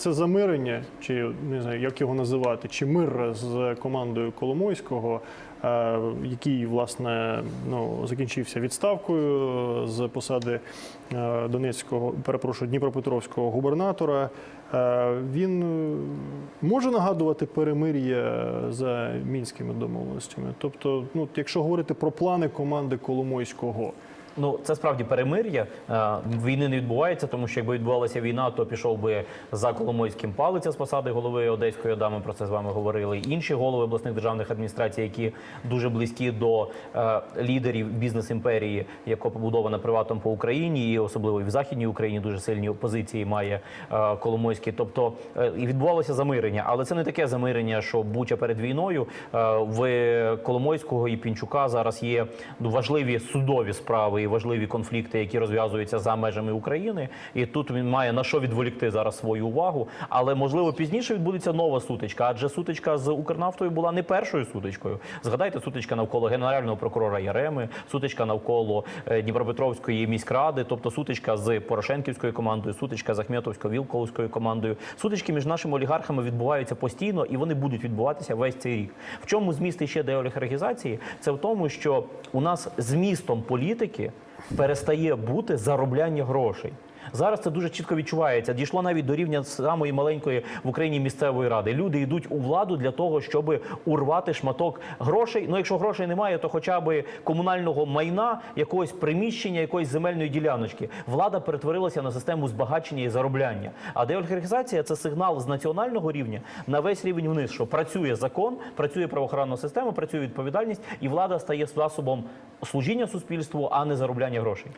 це замирення, чи не знаю, як його називати, чи мир з командою Коломойського, е, який власне ну, закінчився відставкою з посади е, Донецького, перепрошую, Дніпропетровського губернатора. Е, Він може нагадувати перемир'я за мінськими домовленостями. Тобто, ну якщо говорити про плани команди Коломойського. Ну, це справді перемир'я. Е, Війни не відбувається, тому що якби відбувалася війна, то пішов би за Коломойським палиця з посади голови Одеської ОДА. Ми про це з вами говорили. Інші голови обласних державних адміністрацій, які дуже близькі до е, лідерів бізнес-імперії, яка побудована приватом по Україні, і особливо і в Західній Україні дуже сильні позиції має е, Коломойський. Тобто е, і відбувалося замирення, але це не таке замирення, що Буча перед війною Е, в Коломойського і Пінчука зараз є ну, важливі судові справи важливі конфлікти, які розв'язуються за межами України. І тут він має на що відволікти зараз свою увагу. Але можливо пізніше відбудеться нова сутичка, адже сутичка з Укрнафтою була не першою сутичкою. Згадайте сутичка навколо генерального прокурора Яреми, сутичка навколо е, Дніпропетровської міськради, тобто сутичка з Порошенківською командою, сутичка з Ахметовською вілковською командою. Сутички між нашими олігархами відбуваються постійно і вони будуть відбуватися весь цей рік. В чому зміст ще деолігархізації? Це в тому, що у нас змістом політики перестає бути заробляння грошей. Зараз це дуже чітко відчувається. Дійшло навіть до рівня самої маленької в Україні місцевої ради. Люди йдуть у владу для того, щоб урвати шматок грошей. Ну, якщо грошей немає, то хоча б комунального майна, якогось приміщення, якоїсь земельної діляночки. Влада перетворилася на систему збагачення і заробляння. А деолігархізація – це сигнал з національного рівня на весь рівень вниз, що працює закон, працює правоохоронна система, працює відповідальність, і влада стає засобом служіння суспільству, а не заробляння грошей.